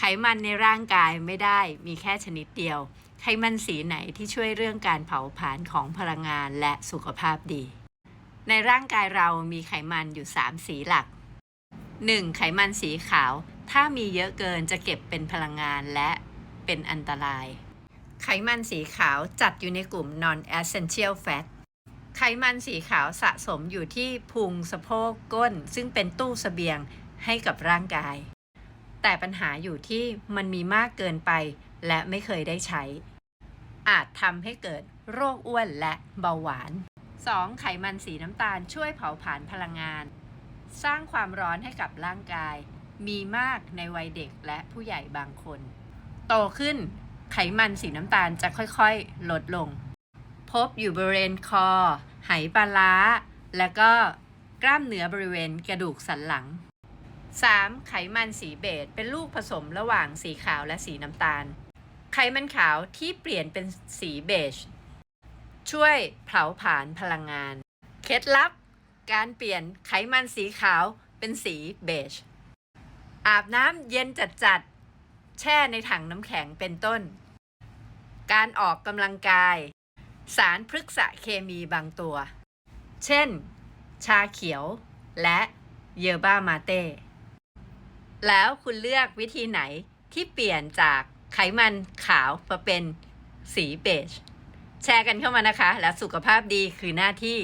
ไขมันในร่างกายไม่ได้มีแค่ชนิดเดียว ไขมันสีไหนที่ช่วยเรื่องการเผาผลาญของพลังงานและสุขภาพดี ในร่างกายเรามีไขมันอยู่ 3 สีหลัก 1. ไขมันสีขาว ถ้ามีเยอะเกินจะเก็บเป็นพลังงานและเป็นอันตราย ไขมันสีขาวจัดอยู่ในกลุ่ม non essential fat ไขมันสีขาวสะสมอยู่ที่พุงสะโพกก้น ซึ่งเป็นตู้เสบียงให้กับร่างกาย แต่ปัญหาอยู่ที่มันมีมากเกินไป และไม่เคยได้ใช้ อาจทำให้เกิดโรคอ้วนและเบาหวาน 2. ไขมันสีน้ำตาลช่วยเผาผลาญพลังงาน สร้างความร้อนให้กับร่างกาย มีมากในวัยเด็กและผู้ใหญ่บางคน โตขึ้น ไขมันสีน้ำตาลจะค่อยๆ ลดลง พบอยู่บริเวณคอ ไหปลาร้า และก็กล้ามเนื้อบริเวณกระดูกสันหลัง 3. ไขมันสีเบจเป็นลูกผสมระหว่างสีขาวและสีน้ำตาล ไขมันขาวที่เปลี่ยนเป็นสีเบจช่วยเผาผลาญพลังงาน เคล็ดลับ การเปลี่ยนไขมันสีขาวเป็นสีเบจอาบน้ำเย็นจัดๆ แช่ในถังน้ำแข็งเป็นต้น การออกกำลังกาย สารพฤกษเคมีบางตัว เช่น ชาเขียวและเยอบ้ามาเต้ แล้วคุณเลือกวิธีไหนที่เปลี่ยนจากไขมันขาวมาเป็นสีเบจ แชร์กันเข้ามานะคะ และสุขภาพดีคือหน้าที่